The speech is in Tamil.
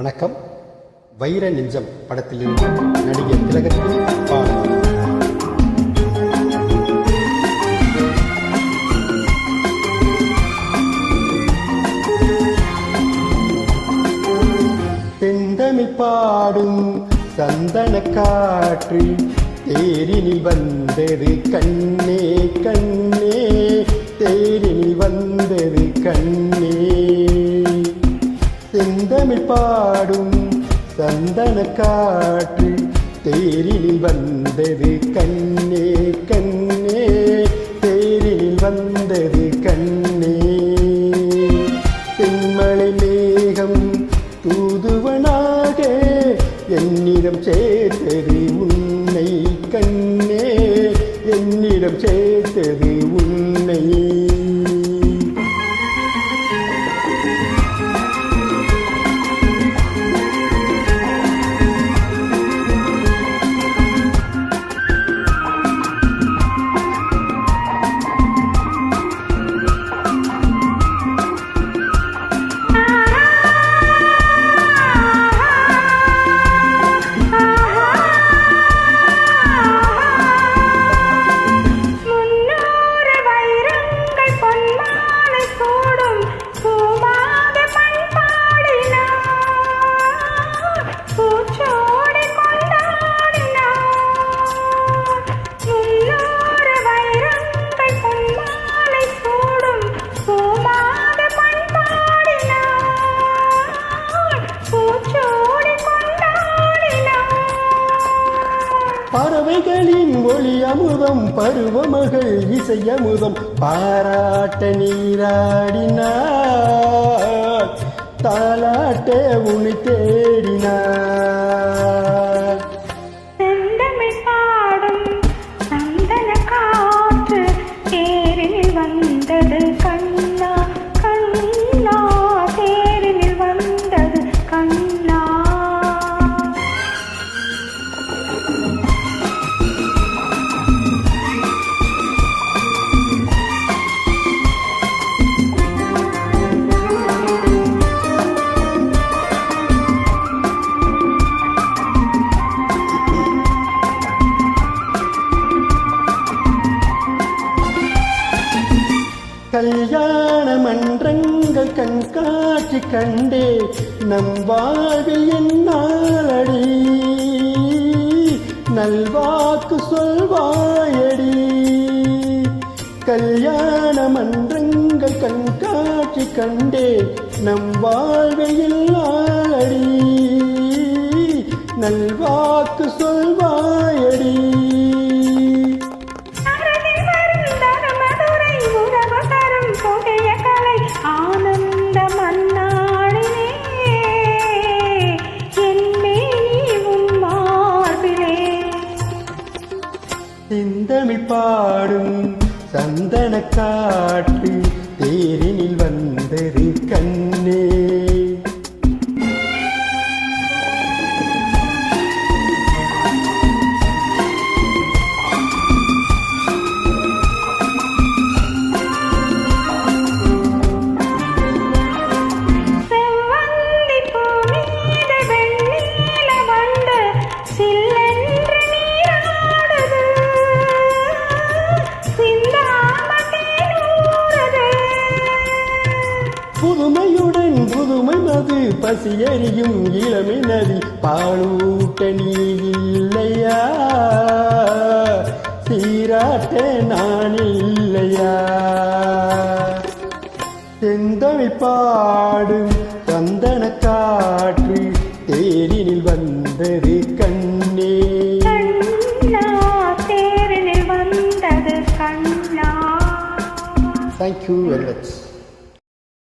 வணக்கம். வைர நெஞ்சம் படத்திலிருந்து நடிகர் திலகத்தின் பாடல். செந்தமிழ் பாடும் சந்தன காற்று தேரினில் வந்தது கண்ணே கண்ணே. சந்தன காற்று தேரில் வந்தது கண்ணே பறவைகளின் ஒளி அமுதம் பருவமகள் இசை அமுதம் பாராட்ட நீராடினார். தாலாட்ட உனி தேடி கல்யாண மன்றங்கள் கண்காட்சி கண்டே நம் வாழ்வில் என்னாலடி நல்வாக்கு சொல்வாயடி. கல்யாண மன்றங்கள் கண்காட்சி கண்டே நம் வாழ்வில் ஆளடி நல்வாக்கு சொல்வ செந்தமிழ் பாடும் சந்தன காற்று தேரினில் வந்தது கண் புதுமையுடன் புதுமை மது பசியறியும் இளமை நதி. பாலூட்ட நீ இல்லையா? சீராட்ட நான் இல்லையா? செந்தமிழ் பாடும் சந்தன காற்று தேரினில் வந்தது கண்ணே. கண்ணா தேரினில் வந்தது கண்ணா. Thank you very much